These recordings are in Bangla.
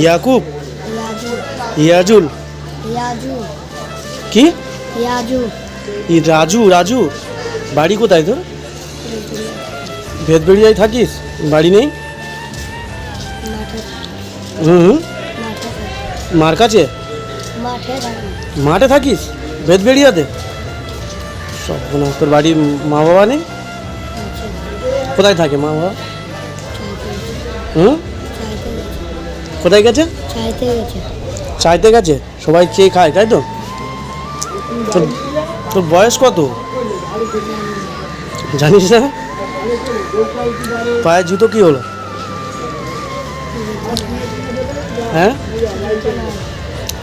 ইয়াকুব? ইয়াজু ইয়াজুল? কি? রাজু রাজু। বাড়ি কোথায় তোর? ভেদবেড়িয়ায় থাকিস? বাড়ি নেই? হুম হুম। মার কাছে? মাঠে থাকিস? ভেদবেড়িয়াতে সব তোর বাড়ির মা বাবা নেই? কোথায় থাকে মা বাবা হুম? কোথায় গেছে? চাইতে গেছে। সবাই চেয়ে খায় তাই তো? তোর তোর বয়স কত? জানিস না? পায়ের জুতো কি হলো? হ্যাঁ?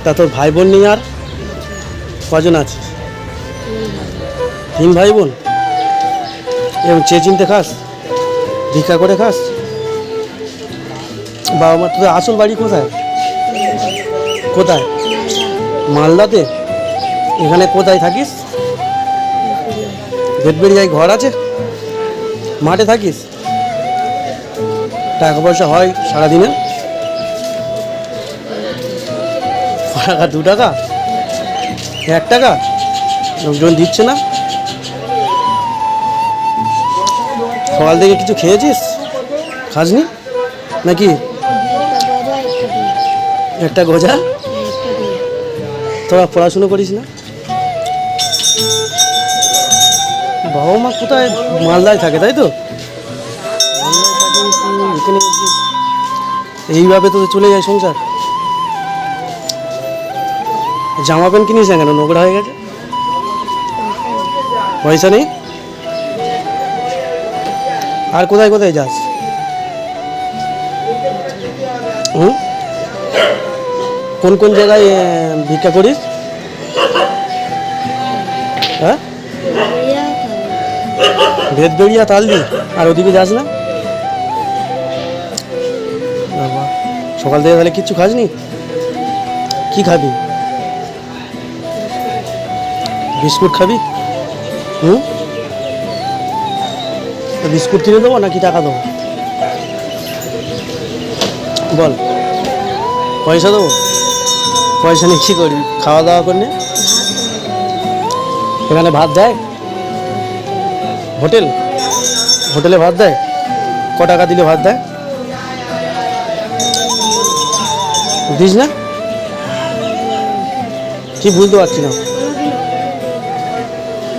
তা তোর ভাই বোন নেই আর? কজন আছিস? তিন ভাই বোন এবং চেয়ে চিনতে খাস? ভিক্ষা করে খাস? বাবা মা তোদের আসল বাড়ি কোথায়? কোথায়? মালদাতে? এখানে কোথায় থাকিস? ভেটবেড়িয়ায় ঘর আছে। মাঠে থাকিস? টাকা পয়সা হয় সারাদিনে? টাকা, দু টাকা? এক টাকা? লোকজন দিচ্ছে না? সকাল থেকে কিছু খেয়েছিস? খাসনি? নাকি একটা গজা? তোরা পড়াশুনো করিস না? বাবা মা কোথায়? মালদায় থাকে, তাই তো? এইভাবে তো চলে যায় সংসার। জামা প্যান্ট কিনিস না কেন? নোংরা হয়ে গেছে? পয়সা নেই? আর কোথায় কোথায় যাস? হুম? কোন কোন জায়গায় ভিক্ষা করিস? হ্যাঁ? ভেদবেড়িয়া তালদি। আর ওদিকে যাস না? সকাল থেকে তাহলে কিচ্ছু খাসনি? কি খাবি? বিস্কুট খাবি? হুম? বিস্কুট কিনে দেবো নাকি টাকা দেবো? বল। পয়সা দেবো? পয়সা নিয়ে কী করবি খাওয়া দাওয়া করলে এখানে ভাত দেয়? হোটেল? হোটেলে ভাত দেয়? ক টাকা দিলে ভাত দেয়? দিস না? কি বুঝতে পারছি না।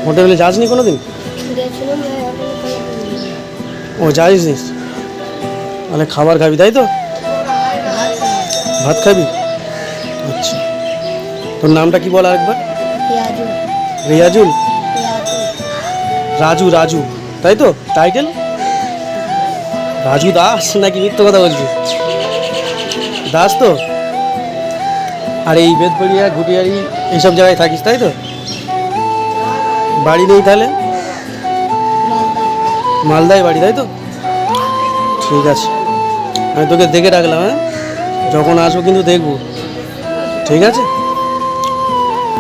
হোটেলে যাসনি কোনো দিন ও যাইস মানে খাবার খাবি, তাই তো? ভাত খাবি? আচ্ছা। তোর নামটা কি বল আরেকবার? রিয়াজুল। রাজু রাজু। তাই তো? টাইটেল? রাজু দাস নাকি মিথ্যে কথা বলছি দাস তো? আর এই বেদবড়িয়া ঘুটিয়ারি এইসব জায়গায় থাকিস তাই তো? বাড়ি নেই তাহলে? মালদায় বাড়ি তাই তো? ঠিক আছে। আমি তোকে দেখে রাখলাম হ্যাঁ? যখন আসব কিন্তু দেখব। ঠিক আছে?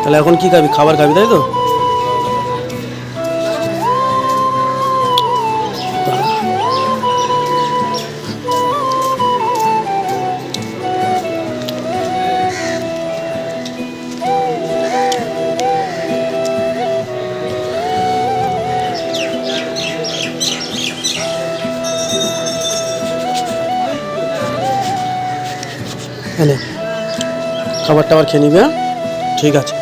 তাহলে এখন কি খাবি? খাবার খাবি তাই তো? এনে। খাবার টাবার খেয়ে নিবি হ্যাঁ? ঠিক আছে।